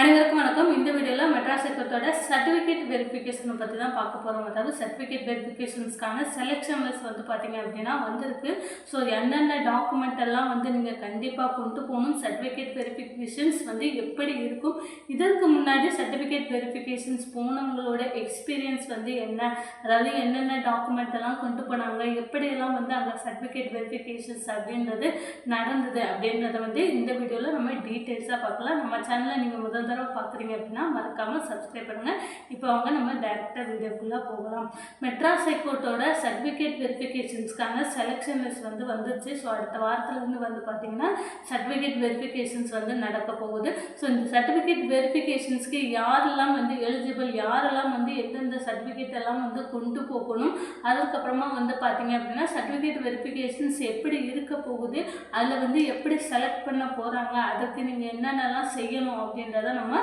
அனைவருக்கும் வணக்கம். இந்த வீடியோவில் மெட்ராஸ் எக்கத்தோட சர்டிஃபிகேட் வெரிஃபிகேஷனை பற்றி தான் பார்க்க போகிறோம் அதாவது சர்டிஃபிகேட் வெரிஃபிகேஷன்ஸ்க்கான செலெக்ஷன் லிஸ்ட் வந்து பார்த்தீங்க அப்படின்னா வந்திருக்கு. ஸோ என்னென்ன டாக்குமெண்ட் எல்லாம் வந்து நீங்கள் கண்டிப்பாக கொண்டு போகணும்? சர்டிஃபிகேட் வெரிஃபிகேஷன்ஸ் வந்து எப்படி இருக்கும்? இதற்கு முன்னாடி சர்டிஃபிகேட் வெரிஃபிகேஷன்ஸ் போனவங்களோட எக்ஸ்பீரியன்ஸ் வந்து என்ன? அதாவது என்னென்ன டாக்குமெண்ட் எல்லாம் கொண்டு போனாங்க? எப்படியெல்லாம் வந்து அந்த சர்டிஃபிகேட் வெரிஃபிகேஷன்ஸ் அப்படின்றது நடந்தது அப்படின்றத வந்து இந்த வீடியோவில் நம்ம டீட்டெயில்ஸாக பார்க்கலாம். நம்ம சேனலை நீங்கள் முதல் தடவை பார்க்குறீங்க. பார்த்தீங்க அப்படின்னா மறக்காமல் சப்ஸ்கிரைப் பண்ணுங்கள் இப்போ அவங்க நம்ம டேரெக்டாக வீடியோக்குள்ளே போகலாம். மெட்ராஸ் ஹைகோர்ட்டோட சர்டிஃபிகேட் வெரிஃபிகேஷன்ஸ்க்கான செலெக்ஷன் லிஸ்ட் வந்து வந்துருச்சு ஸோ அடுத்த வாரத்துலேருந்து வந்து பார்த்திங்கன்னா சர்டிஃபிகேட் வெரிஃபிகேஷன்ஸ் வந்து நடக்க போகுது. ஸோ இந்த சர்டிஃபிகேட் வெரிஃபிகேஷன்ஸ்க்கு யாரெல்லாம் வந்து எலிஜிபிள் யாரெல்லாம் வந்து எந்தெந்த சர்டிஃபிகேட் எல்லாம் வந்து கொண்டு போகணும் அதுக்கப்புறமா வந்து பார்த்தீங்க அப்படின்னா சர்டிஃபிகேட் வெரிஃபிகேஷன்ஸ் எப்படி இருக்க போகுது அதில் வந்து எப்படி செலக்ட் பண்ண போகிறாங்க அதுக்கு நீங்கள் என்னென்னலாம் செய்யணும் அப்படின்றத நம்ம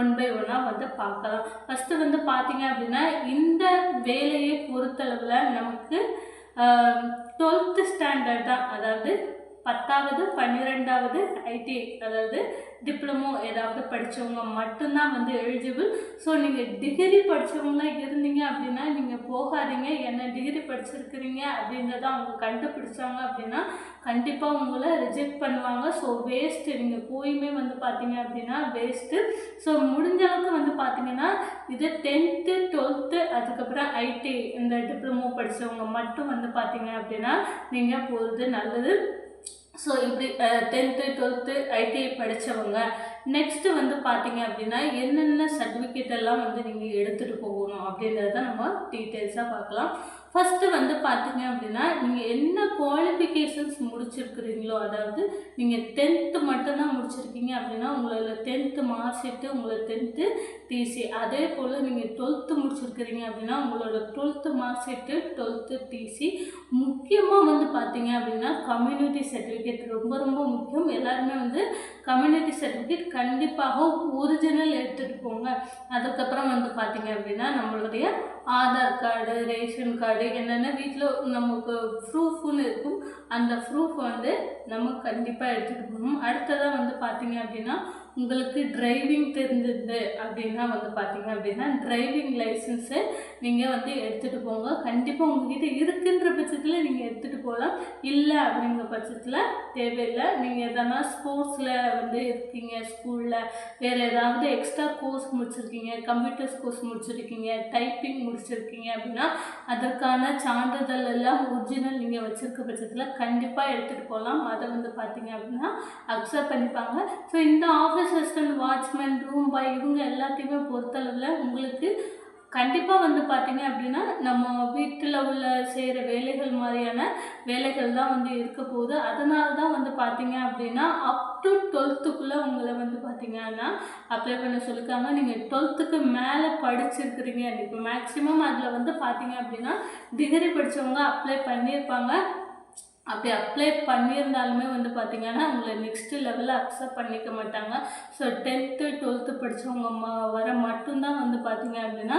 ஒன் பை ஒன்னாக வந்து பார்க்கலாம். ஃபஸ்ட்டு வந்து பார்த்தீங்க அப்படின்னா இந்த வேலையை பொறுத்தளவில் நமக்கு டுவெல்த்து ஸ்டாண்டர்ட் தான். அதாவது பத்தாவது பன்னிரெண்டாவது ஐடி அதாவது டிப்ளமோ ஏதாவது படித்தவங்க மட்டும்தான் வந்து எலிஜிபிள் ஸோ நீங்கள் டிகிரி படித்தவங்களாம் இருந்தீங்க அப்படின்னா நீங்கள் போகாதீங்க. என்ன டிகிரி படிச்சிருக்கிறீங்க அப்படின்றத அவங்க கண்டுபிடிச்சாங்க அப்படின்னா கண்டிப்பாக உங்களை ரிஜெக்ட் பண்ணுவாங்க. ஸோ வேஸ்ட்டு நீங்கள் போயுமே வந்து பார்த்தீங்க அப்படின்னா வேஸ்ட்டு ஸோ முடிஞ்ச அளவுக்கு வந்து பார்த்தீங்கன்னா இது டென்த்து டுவெல்த்து அதுக்கப்புறம் ஐடி இந்த டிப்ளமோ படித்தவங்க மட்டும் வந்து பார்த்தீங்க அப்படின்னா நீங்கள் போகிறது நல்லது. ஸோ இப்படி டென்த்து டுவெல்த்து ஐடிஐ படித்தவங்க நெக்ஸ்ட்டு வந்து பார்த்தீங்க அப்படின்னா என்னென்ன சர்டிஃபிகேட் எல்லாம் வந்து நீங்கள் எடுத்துகிட்டு போகணும் அப்படின்றத நம்ம டீட்டெயில்ஸாக பார்க்கலாம். ஃபஸ்ட்டு வந்து பார்த்தீங்க அப்படின்னா நீங்கள் என்ன குவாலிஃபிகேஷன்ஸ் முடிச்சிருக்கிறீங்களோ அதாவது நீங்கள் டென்த்து மட்டும்தான் முடிச்சிருக்கீங்க அப்படின்னா உங்களோட டென்த்து மார்க் ஷீட்டு உங்களோட டென்த்து டிசி அதே போல் நீங்கள் டுவெல்த்து முடிச்சிருக்கிறீங்க அப்படின்னா உங்களோட twelfth mark sheet twelfth TC முக்கியமாக வந்து பார்த்தீங்க அப்படின்னா கம்யூனிட்டி சர்டிஃபிகேட் ரொம்ப ரொம்ப முக்கியம். எல்லாருமே வந்து கம்யூனிட்டி சர்டிஃபிகேட் கண்டிப்பாக ஒரிஜினல் எடுத்துகிட்டு போங்க. அதுக்கப்புறம் வந்து பார்த்தீங்க அப்படின்னா நம்மளுடைய ஆதார் கார்டு ரேஷன் கார்டு என்னென்ன வீட்டில் நமக்கு ப்ரூஃப்னு இருக்கும். அந்த ப்ரூஃப் வந்து நம்ம கண்டிப்பாக எடுத்துகிட்டு போகணும். அடுத்ததாக வந்து பார்த்தீங்க அப்படின்னா உங்களுக்கு டிரைவிங் தெரிஞ்சிருந்து அப்படின்னா வந்து பார்த்தீங்க அப்படின்னா டிரைவிங் லைசன்ஸு நீங்கள் வந்து எடுத்துகிட்டு போங்க. கண்டிப்பாக உங்ககிட்ட இருக்குன்ற பட்சத்தில் நீங்கள் எடுத்துகிட்டு போகலாம். இல்லை அப்படிங்கிற பட்சத்தில் தேவையில்லை. நீங்கள் எதனா ஸ்போர்ட்ஸில் வந்து இருக்கீங்க ஸ்கூலில் வேறு ஏதாவது எக்ஸ்ட்ரா கோர்ஸ் முடிச்சிருக்கீங்க கம்ப்யூட்டர்ஸ் கோர்ஸ் முடிச்சிருக்கீங்க டைப்பிங் முடிச்சிருக்கீங்க அப்படின்னா அதற்கான சான்றிதழ் எல்லாம் ஒரிஜினல் நீங்கள் வச்சுருக்க பட்சத்தில் கண்டிப்பாக எடுத்துகிட்டு போகலாம் அதை வந்து பார்த்தீங்க அப்படின்னா அக்செப்ட் பண்ணிப்பாங்க. ஸோ இந்த office assistant watchman room boy இவங்க எல்லாத்தையுமே பொறுத்தளவில் உங்களுக்கு கண்டிப்பாக வந்து பார்த்தீங்க அப்படின்னா நம்ம வீட்டில் உள்ள செய்கிற வேலைகள் மாதிரியான வேலைகள் தான் வந்து இருக்க போகுது. அதனால தான் வந்து பார்த்தீங்க அப்படின்னா அப் டு டுவெல்த்துக்குள்ளே உங்களை வந்து பார்த்தீங்கன்னா அப்ளை பண்ண சொல்லியிருக்காங்க நீங்கள் டுவெல்த்துக்கு மேலே படிச்சிருக்கிறீங்க. இப்போ மேக்ஸிமம் அதில் வந்து பார்த்தீங்க அப்படின்னா டிகிரி படித்தவங்க அப்ளை பண்ணியிருப்பாங்க அப்படி அப்ளை பண்ணியிருந்தாலுமே வந்து பார்த்திங்கன்னா அவங்கள நெக்ஸ்ட்டு லெவலில் அக்செப்ட் பண்ணிக்க மாட்டாங்க. ஸோ டென்த்து டுவெல்த்து படித்தவங்க ம வர மட்டும்தான் வந்து பார்த்திங்க அப்படின்னா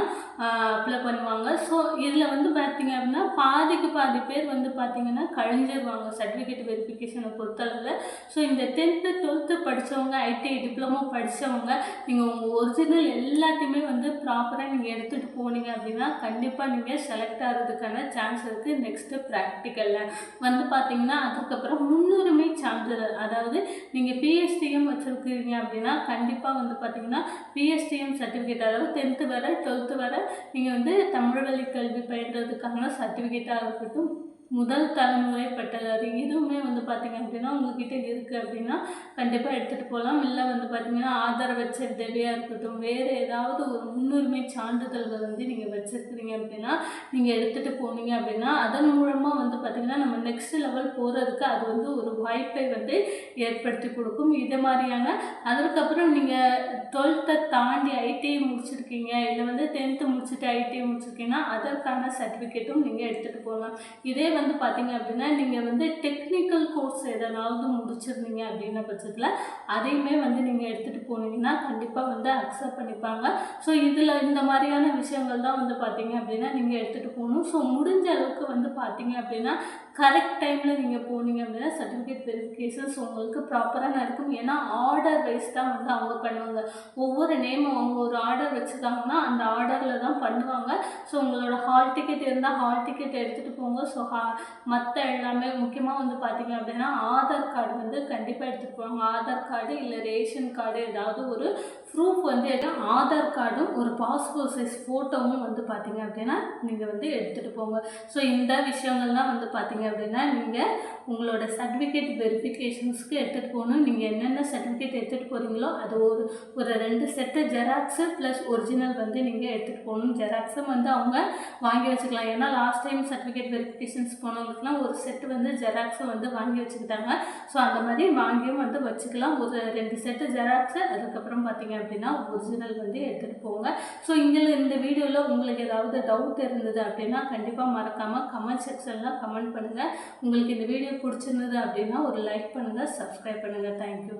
அப்ளை பண்ணுவாங்க. ஸோ இதில் வந்து பார்த்திங்க அப்படின்னா பாதிக்கு பாதி பேர் வந்து பார்த்திங்கன்னா கழிஞ்சிருவாங்க சர்டிஃபிகேட் வெரிஃபிகேஷனை பொறுத்தளவில். ஸோ இந்த டென்த்து டுவெல்த்து படித்தவங்க ஐடிஐ டிப்ளமோ படித்தவங்க நீங்கள் உங்கள் ஒரிஜினல் எல்லாத்தையுமே வந்து ப்ராப்பராக நீங்கள் எடுத்துகிட்டு போனீங்க அப்படின்னா கண்டிப்பாக நீங்கள் செலக்ட் ஆகிறதுக்கான சான்ஸ் இருக்குது நெக்ஸ்ட்டு ப்ராக்டிக்கலில் வந்து பார்த்தீங்கன்னா அதுக்கப்புறம் முன்னுரிமை சான்றிதழ். அதாவது நீங்கள் பிஎஸ்டிஎம் வச்சுருக்கிறீங்க அப்படின்னா கண்டிப்பாக வந்து பார்த்தீங்கன்னா பிஎஸ்டிஎம் சர்டிஃபிகேட் அதாவது டென்த்து வரை டுவெல்த்து வரை நீங்கள் வந்து தமிழ் வழி கல்வி பயின்றதுக்கான சர்டிஃபிகேட்டாக இருக்கட்டும் முதல் தலைமுறை பட்டதாரி இதுவுமே வந்து பார்த்திங்க அப்படின்னா உங்ககிட்ட இருக்குது அப்படின்னா கண்டிப்பாக எடுத்துகிட்டு போகலாம் இல்லை வந்து பார்த்திங்கன்னா ஆதார வச்ச உதவியாக இருக்கட்டும் வேறு ஏதாவது ஒரு முன்னுரிமை சான்றிதழ்கள் வந்து நீங்கள் வச்சுருக்கிறீங்க அப்படின்னா நீங்கள் எடுத்துகிட்டு போனீங்க அப்படின்னா அதன் மூலமாக வந்து பார்த்திங்கன்னா நம்ம நெக்ஸ்ட் லெவல் போகிறதுக்கு அது வந்து ஒரு வாய்ப்பை வந்து ஏற்படுத்தி கொடுக்கும். இது மாதிரியான அதற்கப்புறம் நீங்கள் டுவெல்த்தை தாண்டி ஐடிஐ முடிச்சிருக்கீங்க இல்லை வந்து டென்த்து முடிச்சுட்டு ஐடிஐ முடிச்சிருக்கீங்கன்னா அதற்கான சர்டிஃபிகேட்டும் நீங்கள் எடுத்துகிட்டு போகலாம் இதே வந்து பார்த்தீங்க அப்படின்னா நீங்கள் வந்து டெக்னிக்கல் கோர்ஸ் எதனாவது முடிச்சிருந்தீங்க அப்படின்ற பட்சத்தில் அதையுமே வந்து நீங்கள் எடுத்துகிட்டு போனீங்கன்னா கண்டிப்பாக வந்து அக்செப்ட் பண்ணிப்பாங்க. ஸோ இதில் இந்த மாதிரியான விஷயங்கள் தான் வந்து பார்த்தீங்க அப்படின்னா நீங்கள் எடுத்துகிட்டு போகணும். ஸோ முடிஞ்ச அளவுக்கு வந்து பார்த்தீங்க அப்படின்னா கரெக்ட் டைமில் நீங்கள் போனீங்க அப்படின்னா சர்டிஃபிகேட் வெரிஃபிகேஷன்ஸ் உங்களுக்கு ப்ராப்பராக நடக்கும். ஏன்னா ஆர்டர் வைஸ் தான் வந்து அவங்க பண்ணுவாங்க. ஒவ்வொரு நேமும் அவங்க ஒரு ஆர்டர் வச்சுருக்காங்கன்னா அந்த ஆர்டரில் தான் பண்ணுவாங்க. ஸோ உங்களோட ஹால் டிக்கெட் இருந்தால் ஹால் டிக்கெட் எடுத்துகிட்டு போங்க. ஸோ ஹா மற்ற எல்லாமே முக்கியமாக வந்து பார்த்தீங்க அப்படின்னா ஆதார் கார்டு வந்து கண்டிப்பாக எடுத்துகிட்டு போவாங்க ஆதார் கார்டு இல்லை ரேஷன் கார்டு ஏதாவது ஒரு ப்ரூஃப் வந்து எதுனா ஆதார் கார்டும் ஒரு பாஸ்போர்ட் சைஸ் ஃபோட்டோவும் வந்து பார்த்தீங்க அப்படின்னா நீங்கள் வந்து எடுத்துகிட்டு போங்க. ஸோ இந்த விஷயங்கள்லாம் வந்து பார்த்தீங்க அப்படின்னா நீங்கள் உங்களோட சர்டிஃபிகேட் வெரிஃபிகேஷன்ஸ்க்கு எடுத்துகிட்டு போகணும். நீங்கள் என்னென்ன சர்டிஃபிகேட் எடுத்துகிட்டு போகிறீங்களோ அது ஒரு ஒரு ரெண்டு செட்டு ஜெராக்ஸு ப்ளஸ் ஒரிஜினல் வந்து நீங்கள் எடுத்துகிட்டு போகணும். ஜெராக்ஸும் வந்து அவங்க வாங்கி வச்சுக்கலாம். ஏன்னா லாஸ்ட் டைம் சர்டிஃபிகேட் வெரிஃபிகேஷன்ஸ் போனவங்களுக்குலாம் ஒரு செட்டு வந்து ஜெராக்ஸும் வந்து வாங்கி வச்சுக்கிட்டாங்க. ஸோ அந்த மாதிரி வாங்கியும் வந்து வச்சுக்கலாம். ஒரு ரெண்டு செட்டு ஜெராக்ஸு அதுக்கப்புறம் பார்த்தீங்க அப்படின்னா ஒரிஜினல் வந்து எடுத்துகிட்டு போங்க. ஸோ இங்கே இந்த வீடியோவில் உங்களுக்கு ஏதாவது டவுட் இருந்தது அப்படின்னா கண்டிப்பாக மறக்காமல் கமெண்ட் செக்ஷனில் கமெண்ட் பண்ணுங்கள் உங்களுக்கு இந்த வீடியோ பிடிச்சிருந்தது அப்படின்னா ஒரு லைக் பண்ணுங்கள் சப்ஸ்கிரைப் பண்ணுங்கள் தேங்க்யூ